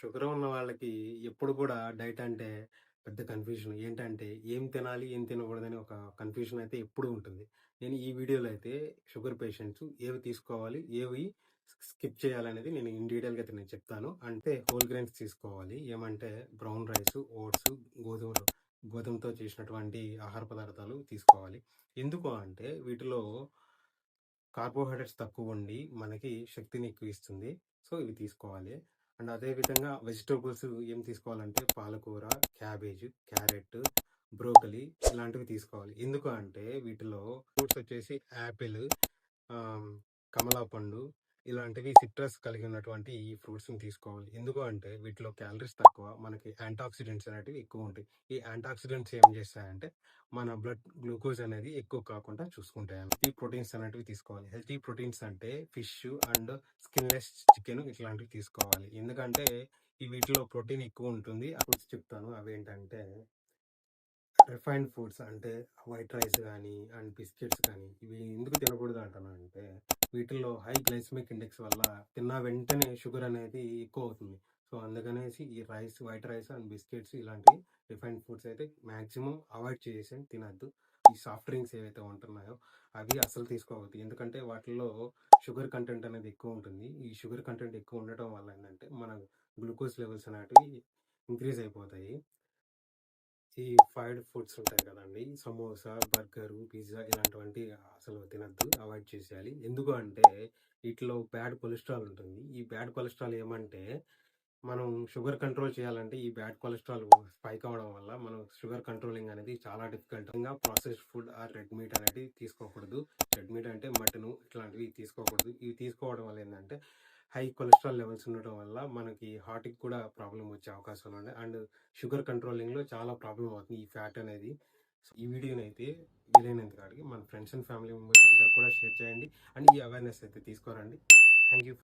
Sugar ఉన్న వాళ్ళకి ఎప్పుడు కూడా డైట్ అంటే పెద్ద కన్ఫ్యూజన్ ఏంటంటే ఏం తినాలి ఏం తినకూడదని ఒక కన్ఫ్యూజన్ అయితే ఎప్పుడు ఉంటుంది. నేను ఈ వీడియోలో అయితే షుగర్ పేషెంట్స్ ఏవి తీసుకోవాలి ఏవి స్కిప్ చేయాలనేది నేను ఇన్ డీటెయిల్గా అయితే నేను చెప్తాను. అంటే హోల్ గ్రెయిన్స్ తీసుకోవాలి. ఏమంటే బ్రౌన్ రైస్ ఓట్స్ గోధుమలు గోధుమతో చేసినటువంటి ఆహార పదార్థాలు తీసుకోవాలి. ఎందుకు అంటే వీటిలో కార్బోహైడ్రేట్స్ తక్కువ ఉండి మనకి శక్తిని ఎక్కువ ఇస్తుంది. సో ఇవి తీసుకోవాలి. అండ్ అదే విధంగా వెజిటేబుల్స్ ఏం తీసుకోవాలంటే పాలకూర క్యాబేజ్ క్యారెట్ బ్రోకలీ ఇలాంటివి తీసుకోవాలి. ఎందుకు అంటే వీటిలో ఫ్రూట్స్ వచ్చేసి యాపిల్ కమలా పండు ఇలాంటివి సిట్రస్ కలిగి ఉన్నటువంటి ఈ ఫ్రూట్స్ని తీసుకోవాలి. ఎందుకు అంటే వీటిలో క్యాలరీస్ తక్కువ మనకి యాంటాక్సిడెంట్స్ అనేటివి ఎక్కువ ఉంటాయి. ఈ యాంటాక్సిడెంట్స్ ఏం చేస్తాయంటే మన బ్లడ్ గ్లూకోజ్ అనేది ఎక్కువ కాకుండా చూసుకుంటాయి హెల్తీ ప్రోటీన్స్ అనేటివి తీసుకోవాలి. హెల్తీ ప్రోటీన్స్ అంటే ఫిష్ అండ్ స్కిన్లెస్ చికెన్ ఇట్లాంటివి తీసుకోవాలి. ఎందుకంటే ఈ వీటిలో ప్రోటీన్ ఎక్కువ ఉంటుంది. అప్పుడు చెప్తాను. అవి ఏంటంటే రిఫైన్డ్ ఫుడ్స్ అంటే వైట్ రైస్ కానీ అండ్ బిస్కెట్స్ కానీ ఇవి ఎందుకు తినకూడదు అంటాను అంటే వీటిల్లో హై గ్లైసమిక్ ఇండెక్స్ వల్ల తిన్న వెంటనే షుగర్ అనేది ఎక్కువ అవుతుంది సో అందుకనేసి ఈ rice white rice and biscuits ఇలాంటి రిఫైన్డ్ ఫుడ్స్ అయితే మ్యాక్సిమం అవాయిడ్ చేసేసి తినద్దు. ఈ సాఫ్ట్ డ్రింక్స్ ఏవైతే ఉంటున్నాయో అవి అసలు తీసుకోవద్దు. ఎందుకంటే వాటిల్లో షుగర్ కంటెంట్ అనేది ఎక్కువ ఉంటుంది. ఈ షుగర్ కంటెంట్ ఎక్కువ ఉండటం వల్ల ఏంటంటే మన గ్లూకోజ్ లెవెల్స్ అనేటివి ఇంక్రీజ్ అయిపోతాయి. ఈ ఫ్రైడ్ ఫుడ్స్ ఉంటాయి కదండి. సమోసా బర్గర్ పిజ్జా ఇలాంటివంటి అసలు తినద్దు. అవాయిడ్ చేసేయాలి. ఎందుకు అంటే వీటిలో బ్యాడ్ కొలెస్ట్రాల్ ఉంటుంది. ఈ బ్యాడ్ కొలెస్ట్రాల్ ఏమంటే మనం షుగర్ కంట్రోల్ చేయాలంటే ఈ బ్యాడ్ కొలెస్ట్రాల్ స్పైక్ అవడం వల్ల మనం షుగర్ కంట్రోలింగ్ అనేది చాలా డిఫికల్ట్. ఇంకా processed food or red meat అనేది తీసుకోకూడదు. రెడ్ మీట్ అంటే మటన్ ఇట్లాంటివి తీసుకోకూడదు. ఇవి తీసుకోవడం వల్ల ఏంటంటే హై కొలెస్ట్రాల్ లెవెల్స్ ఉండటం వల్ల మనకి హార్ట్కి కూడా ప్రాబ్లం వచ్చే అవకాశాలు ఉన్నాయి. అండ్ షుగర్ కంట్రోలింగ్లో చాలా ప్రాబ్లం అవుతుంది ఈ ఫ్యాట్ అనేది. సో ఈ వీడియోని అయితే వీలైనంత కాడికి మన ఫ్రెండ్స్ అండ్ ఫ్యామిలీ మెంబర్స్ అందరు కూడా షేర్ చేయండి. అండ్ ఈ అవేర్నెస్ అయితే తీసుకోరండి. Thank you